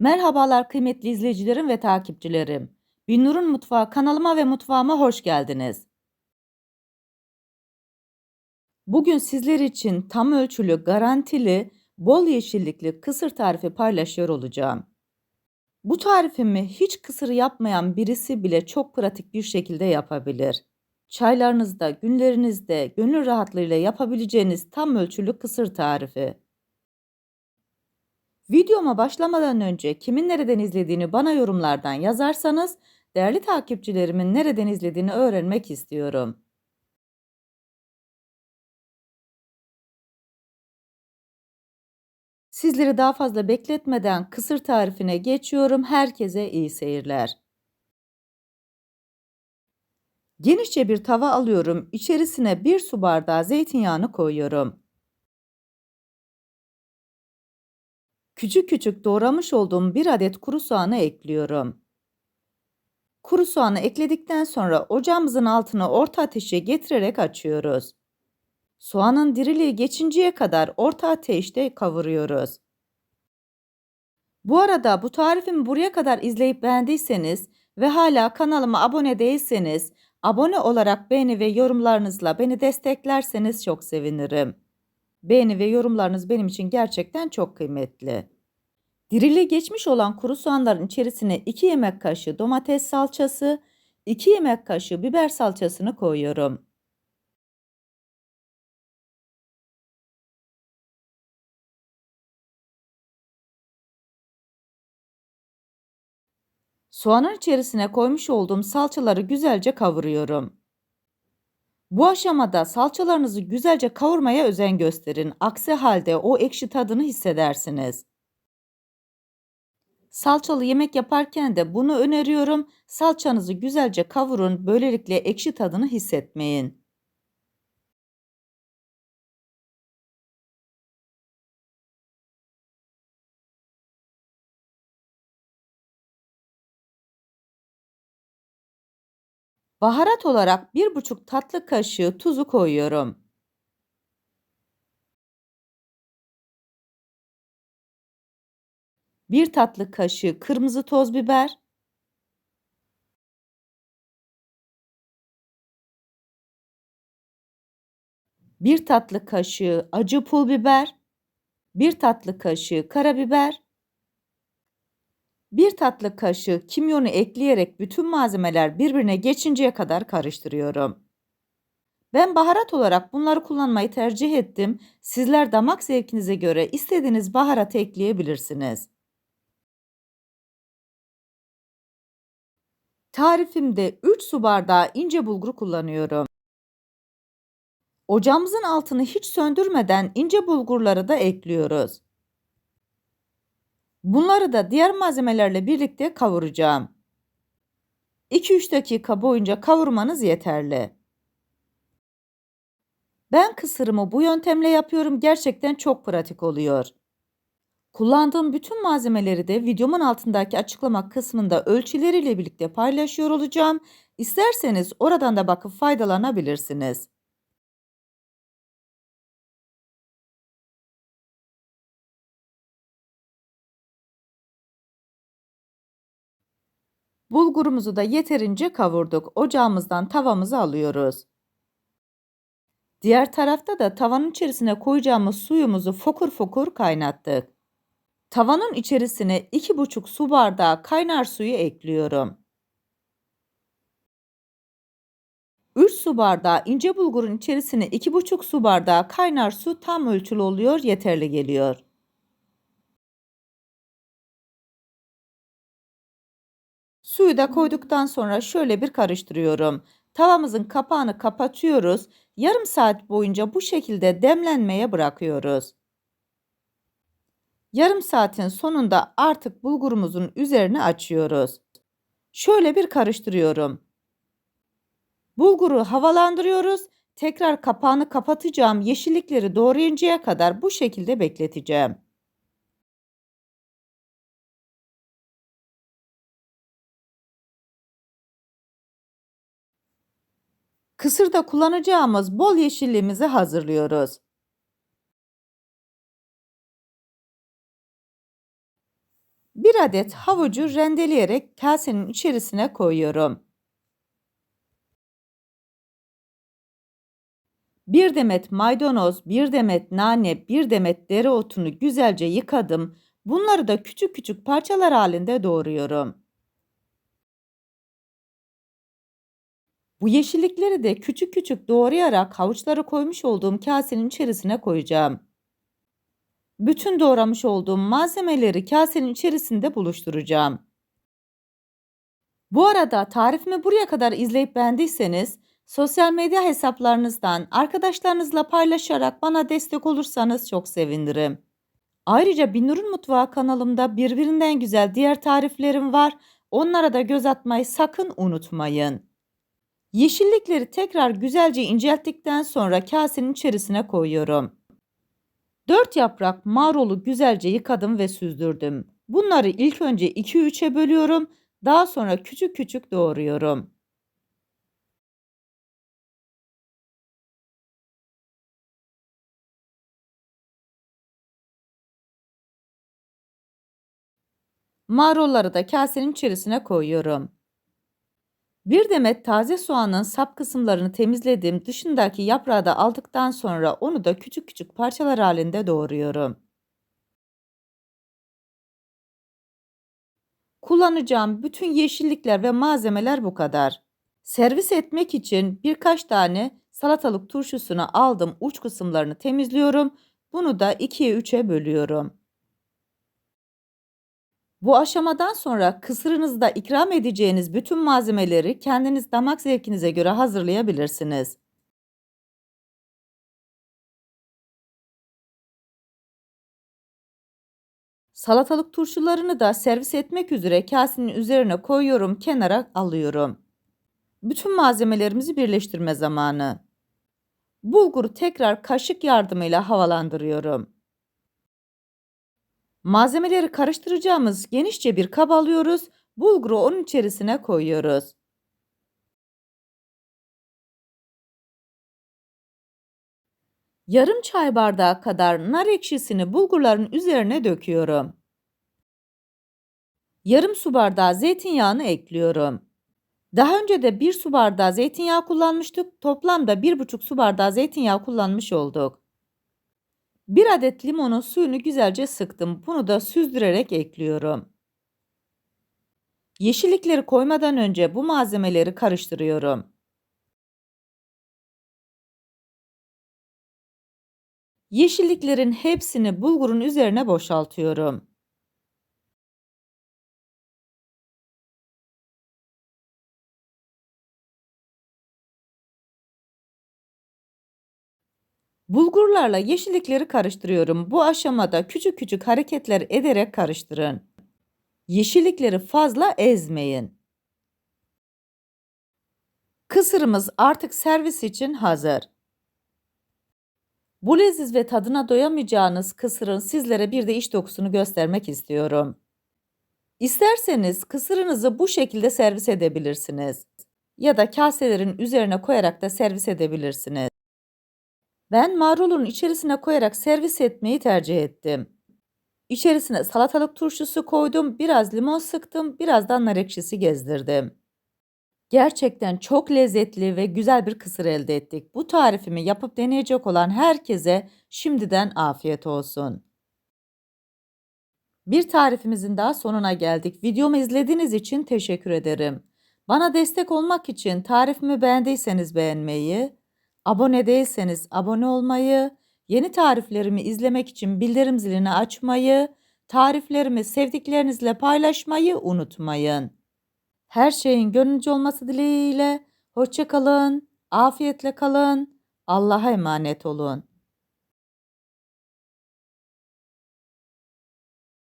Merhabalar kıymetli izleyicilerim ve takipçilerim. Binnur'un Mutfağı kanalıma ve mutfağıma hoş geldiniz. Bugün sizler için tam ölçülü, garantili, bol yeşillikli kısır tarifi paylaşıyor olacağım. Bu tarifimi hiç kısır yapmayan birisi bile çok pratik bir şekilde yapabilir. Çaylarınızda, günlerinizde gönül rahatlığıyla yapabileceğiniz tam ölçülü kısır tarifi. Videoma başlamadan önce kimin nereden izlediğini bana yorumlardan yazarsanız değerli takipçilerimin nereden izlediğini öğrenmek istiyorum. Sizleri daha fazla bekletmeden kısır tarifine geçiyorum. Herkese iyi seyirler. Genişçe bir tava alıyorum. İçerisine bir su bardağı zeytinyağını koyuyorum. Küçük küçük doğramış olduğum bir adet kuru soğanı ekliyorum. Kuru soğanı ekledikten sonra ocağımızın altını orta ateşe getirerek açıyoruz. Soğanın diriliği geçinceye kadar orta ateşte kavuruyoruz. Bu arada bu tarifimi buraya kadar izleyip beğendiyseniz ve hala kanalıma abone değilseniz abone olarak beğeni ve yorumlarınızla beni desteklerseniz çok sevinirim. Beğeni ve yorumlarınız benim için gerçekten çok kıymetli. Dirili geçmiş olan kuru soğanların içerisine 2 yemek kaşığı domates salçası, 2 yemek kaşığı biber salçasını koyuyorum. Soğanın içerisine koymuş olduğum salçaları güzelce kavuruyorum. Bu aşamada salçalarınızı güzelce kavurmaya özen gösterin. Aksi halde o ekşi tadını hissedersiniz. Salçalı yemek yaparken de bunu öneriyorum. Salçanızı güzelce kavurun. Böylelikle ekşi tadını hissetmeyin. Baharat olarak bir buçuk tatlı kaşığı tuzu koyuyorum. Bir tatlı kaşığı kırmızı toz biber. Bir tatlı kaşığı acı pul biber. Bir tatlı kaşığı karabiber. Bir tatlı kaşığı kimyonu ekleyerek bütün malzemeler birbirine geçinceye kadar karıştırıyorum. Ben baharat olarak bunları kullanmayı tercih ettim. Sizler damak zevkinize göre istediğiniz baharatı ekleyebilirsiniz. Tarifimde 3 su bardağı ince bulgur kullanıyorum. Ocağımızın altını hiç söndürmeden ince bulgurları da ekliyoruz. Bunları da diğer malzemelerle birlikte kavuracağım. 2-3 dakika boyunca kavurmanız yeterli. Ben kısırımı bu yöntemle yapıyorum. Gerçekten çok pratik oluyor. Kullandığım bütün malzemeleri de videomun altındaki açıklama kısmında ölçüleriyle birlikte paylaşıyor olacağım. İsterseniz oradan da bakıp faydalanabilirsiniz. Bulgurumuzu da yeterince kavurduk. Ocağımızdan tavamızı alıyoruz. Diğer tarafta da tavanın içerisine koyacağımız suyumuzu fokur fokur kaynattık. Tavanın içerisine 2,5 su bardağı kaynar suyu ekliyorum. 3 su bardağı ince bulgurun içerisine 2,5 su bardağı kaynar su tam ölçülü oluyor, yeterli geliyor. Suyu da koyduktan sonra şöyle bir karıştırıyorum. Tavamızın kapağını kapatıyoruz. Yarım saat boyunca bu şekilde demlenmeye bırakıyoruz. Yarım saatin sonunda artık bulgurumuzun üzerini açıyoruz. Şöyle bir karıştırıyorum. Bulguru havalandırıyoruz. Tekrar kapağını kapatacağım. Yeşillikleri doğrayıncaya kadar bu şekilde bekleteceğim. Kısırda kullanacağımız bol yeşilliğimizi hazırlıyoruz. Bir adet havucu rendeleyerek kasenin içerisine koyuyorum. Bir demet maydanoz, bir demet nane, bir demet dereotunu güzelce yıkadım. Bunları da küçük küçük parçalar halinde doğruyorum. Bu yeşillikleri de küçük küçük doğrayarak havuçları koymuş olduğum kasenin içerisine koyacağım. Bütün doğramış olduğum malzemeleri kasenin içerisinde buluşturacağım. Bu arada tarifimi buraya kadar izleyip beğendiyseniz sosyal medya hesaplarınızdan arkadaşlarınızla paylaşarak bana destek olursanız çok sevinirim. Ayrıca Binur'un Mutfağı kanalımda birbirinden güzel diğer tariflerim var. Onlara da göz atmayı sakın unutmayın. Yeşillikleri tekrar güzelce incelttikten sonra kasenin içerisine koyuyorum. 4 yaprak marulu güzelce yıkadım ve süzdürdüm. Bunları ilk önce 2-3'e bölüyorum. Daha sonra küçük küçük doğruyorum. Marulları da kasenin içerisine koyuyorum. Bir demet taze soğanın sap kısımlarını temizledim. Dışındaki yaprağı da aldıktan sonra onu da küçük küçük parçalar halinde doğruyorum. Kullanacağım bütün yeşillikler ve malzemeler bu kadar. Servis etmek için birkaç tane salatalık turşusunu aldım. Uç kısımlarını temizliyorum. Bunu da 2'ye 3'e bölüyorum. Bu aşamadan sonra kısırınızda ikram edeceğiniz bütün malzemeleri kendiniz damak zevkinize göre hazırlayabilirsiniz. Salatalık turşularını da servis etmek üzere kasenin üzerine koyuyorum, kenara alıyorum. Bütün malzemelerimizi birleştirme zamanı. Bulguru tekrar kaşık yardımıyla havalandırıyorum. Malzemeleri karıştıracağımız genişçe bir kap alıyoruz. Bulguru onun içerisine koyuyoruz. Yarım çay bardağı kadar nar ekşisini bulgurların üzerine döküyorum. Yarım su bardağı zeytinyağını ekliyorum. Daha önce de bir su bardağı zeytinyağı kullanmıştık. Toplamda bir buçuk su bardağı zeytinyağı kullanmış olduk. Bir adet limonun suyunu güzelce sıktım. Bunu da süzdürerek ekliyorum. Yeşillikleri koymadan önce bu malzemeleri karıştırıyorum. Yeşilliklerin hepsini bulgurun üzerine boşaltıyorum. Bulgurlarla yeşillikleri karıştırıyorum. Bu aşamada küçük küçük hareketler ederek karıştırın. Yeşillikleri fazla ezmeyin. Kısırımız artık servis için hazır. Bu leziz ve tadına doyamayacağınız kısırın sizlere bir de iç dokusunu göstermek istiyorum. İsterseniz kısırınızı bu şekilde servis edebilirsiniz. Ya da kaselerin üzerine koyarak da servis edebilirsiniz. Ben marulun içerisine koyarak servis etmeyi tercih ettim. İçerisine salatalık turşusu koydum, biraz limon sıktım, birazdan nar ekşisi gezdirdim. Gerçekten çok lezzetli ve güzel bir kısır elde ettik. Bu tarifimi yapıp deneyecek olan herkese şimdiden afiyet olsun. Bir tarifimizin daha sonuna geldik. Videomu izlediğiniz için teşekkür ederim. Bana destek olmak için tarifimi beğendiyseniz beğenmeyi, abone değilseniz abone olmayı, yeni tariflerimi izlemek için bildirim zilini açmayı, tariflerimi sevdiklerinizle paylaşmayı unutmayın. Her şeyin gönlünce olması dileğiyle hoşça kalın, afiyetle kalın, Allah'a emanet olun.